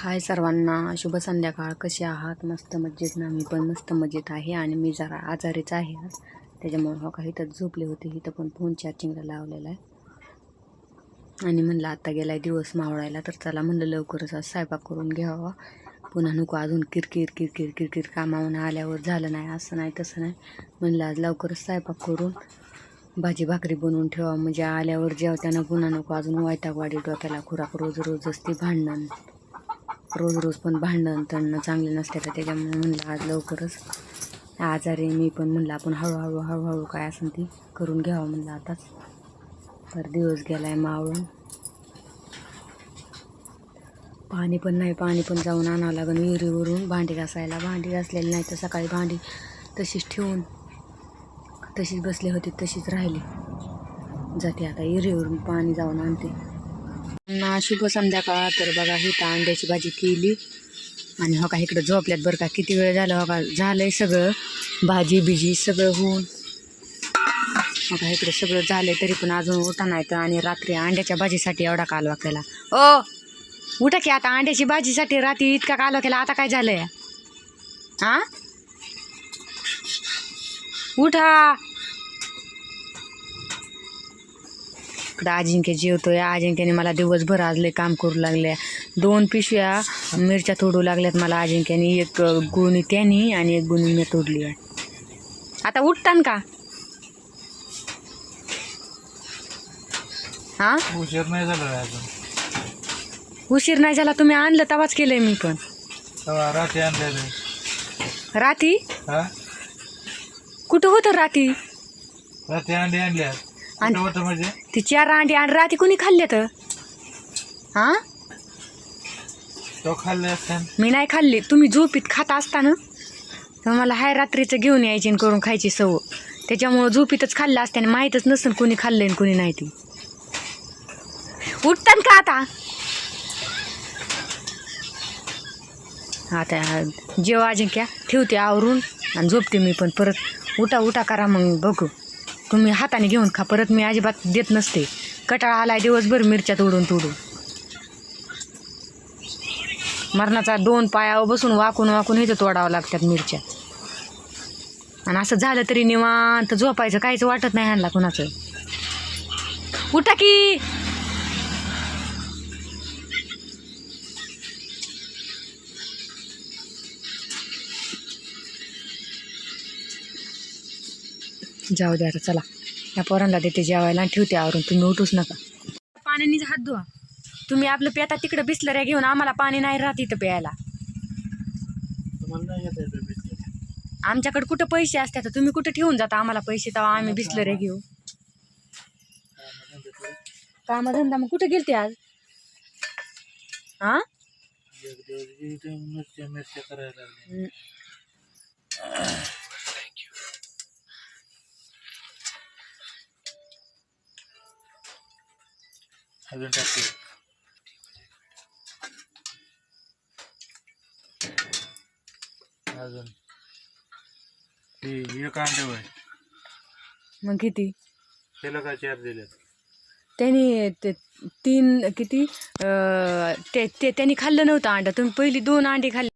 हाय सर्वांना. शुभ संध्याकाळ. कसे आहात? मस्त मजेत ना? मी पण मस्त मजेत आहे आणि मी जरा आजारीच आहे. आज त्याच्यामुळे हो काही तर झोपले होते. इथं पण फोन चार्जिंगला लावलेला आहे. आणि म्हणलं गेला आहे दिवस मावळायला. तर चला म्हणलं लवकरच आज स्वयंपाक करून घ्यावा. पुन्हा नको अजून किरकिर किरकिर किरकिर कामावून आल्यावर झालं नाही असं नाही तसं नाही. म्हणलं आज लवकरच स्वयंपाक करून भाजी भाकरी बनवून ठेवा. म्हणजे आल्यावर जेवताना पुन्हा नको अजून वैतागवाडी डोक्याला खुराक रोज रोज असते भांडण. रोज रोज पण भांडण तणणं चांगले नसते तर त्याच्यामुळे म्हणलं आज लवकरच आजारी मी पण म्हणलं आपण हळूहळू हळूहळू काय असेल ती करून घ्यावं म्हणलं आताच. तर दिवस गेला आहे मावळून. पाणी पण नाही पाणी पण जाऊन आणावं लागेल विहिरीवरून. भांडी घासायला भांडी घासलेली नाही तर सकाळी भांडी तशीच ठेवून तशीच बसली होती तशीच राहिली. जाते आता विहिरीवरून पाणी जाऊन आणते. ना शुभ संध्याकाळ. तर बघा ही अंड्याची भाजी केली. आणि हो का इकडं झोपल्यात बरं का. किती वेळ झालं हो का? झालंय सगळं. भाजी बिजी सगळं होऊन. हो का इकडं सगळं झालंय तरी पण अजून उठा नाही तर. आणि रात्री अंड्याच्या भाजीसाठी एवढा कालवा केला. ओ उठा की आता अंड्याची भाजीसाठी रात्री इतका कालवा केला. आता काय झालंय? हा उठा. इकडं अजिंक्य जेवतोय. अजिंक्याने मला दिवसभर आज लय काम करू लागले. दोन पिशव्या मिरच्या तोडू लागल्यात मला अजिंक्याने एक गुणी त्यानी आणि एक गुणी मी तोडली आहे. आता उठतान का? हा? उशीर नाही झाला उशीर नाही झाला. तुम्ही आणलं तवाच केलंय मी पण. रात्री आणले राती कुठं होतं राती रात्री आणले आणि- होतं म्हणजे? ती चार अंडी आणि राती कुणी खाल्ले तर? हा? तो खाल्ले असते. मी नाही खाल्ली. तुम्ही झोपीत खाता असताना तर मला हाय रात्रीचं घेऊन यायची आणि करून खायची सव त्याच्यामुळं झोपीतच खाल्लं असते आणि माहीतच नसेल कुणी खाल्लंय आणि कुणी नाही ती. उठतान का आता? आता जेव अजिंक्या ठेवते आवरून आणि झोपते मी पण. परत उठा उठा करा मग बघू. तुम्ही हाताने घेऊन खा परत मी अजिबात देत नसते. कटाळा आलाय दिवसभर मिरच्या तोडून तोडून. मरणाचा दोन पायावर बसून वाकून वाकून इथं तोडावं लागतात मिरच्या. आणि असं झालं तरी निवांत झोपायचं काहीच वाटत नाही ह्यांना कुणाचं. उठा की! जाऊ द्या आता चला. या पोरांना देते जेवायला आणि ठेवते आवरून. तुम्ही उठूच नका. पाण्याने हात धुवा. तुम्ही आपलं पेता तिकडं बिसलऱ्या घेऊन आम्हाला पाणी नाही राहत इथं प्यायला. आमच्याकडे कुठं पैसे असतात तर तुम्ही कुठं ठेवून जाता आम्हाला पैसे तेव्हा आम्ही बिसलऱ्या घेऊ. कामधंदा मग कुठं गेलते आज? हा अजून. टाकते अजून ती एक अंडे होय मग किती? त्याला काय चार दिले त्यांनी ते तीन किती? अं, ते ते त्यांनी खाल्लं नव्हतं अंडं. तुम्ही पहिली दोन अंडी खाल्ली.